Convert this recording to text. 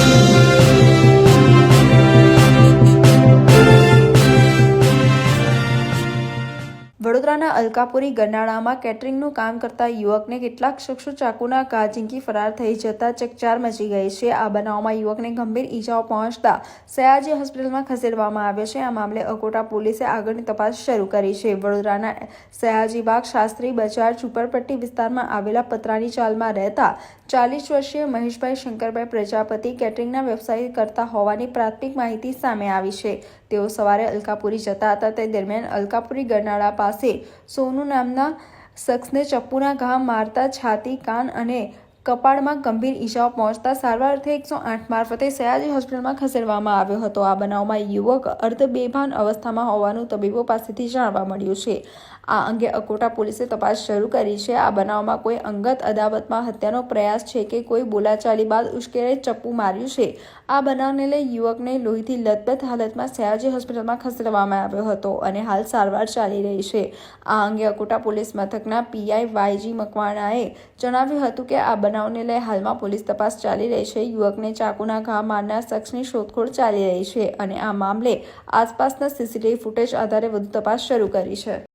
Thank you. વડોદરાના અલકાપુરી ગરનાળામાં કેટરિંગનું કામ કરતા યુવકને કેટલાક શખ્સો ચાકુના ઘા ઝીંકી ફરાર થઈ જતા ચકચાર મચી ગઈ છે. આ બનાવમાં યુવકને ગંભીર ઈજાઓ પહોંચતા સયાજી હોસ્પિટલમાં ખસેડવામાં આવ્યો છે. આ મામલે અકોટા પોલીસે આગળની તપાસ શરૂ કરી છે. વડોદરાના સયાજીબાગ શાસ્ત્રી બજાર ઝુંપડપટ્ટી વિસ્તારમાં આવેલા પતરાની ચાલમાં રહેતા ચાલીસ વર્ષીય મહેશભાઈ શંકરભાઈ પ્રજાપતિ કેટરિંગના વ્યવસાય કરતા હોવાની પ્રાથમિક માહિતી સામે આવી છે. તેઓ સવારે અલકાપુરી જતા હતા. તે દરમિયાન અલકાપુરી ગરનાળા પાસે સોનુ નામના શખ્સને ચપ્પુના ઘા મારતા છાતી કાન અને કપાળમાં ગંભીર ઈજાઓ પહોંચતા સારવાર અર્થે એકસો આઠ મારફતે સયાજી હોસ્પિટલમાં ખસેડવામાં આવ્યો હતો. આ બનાવમાં યુવક અર્ધ બેભાન અવસ્થામાં હોવાનું તબીબો પાસેથી જાણવા મળ્યું છે. આ અંગે અકોટા પોલીસે તપાસ શરૂ કરી છે. આ બનાવમાં કોઈ અંગત અદાવતમાં હત્યાનો પ્રયાસ છે કે કોઈ બોલાચાલી બાદ ઉશ્કેરે ચપ્પુ માર્યું છે? આ બનાવને લઈ યુવકને લોહીથી લથબથ હાલતમાં સયાજી હોસ્પિટલમાં ખસેડવામાં આવ્યો હતો અને હાલ સારવાર ચાલી રહી છે. આ અંગે અકોટા પોલીસ મથકના પીઆઈ વાયજી મકવાણાએ જણાવ્યું હતું કે આ બનાવને લઈ હાલમાં પોલીસ તપાસ ચાલી રહી છે. યુવકને ચાકુના ઘા મારનાર શખ્સની શોધખોળ ચાલી રહી છે અને આ મામલે આસપાસના સીસીટીવી ફૂટેજ આધારે વધુ તપાસ શરૂ કરી છે.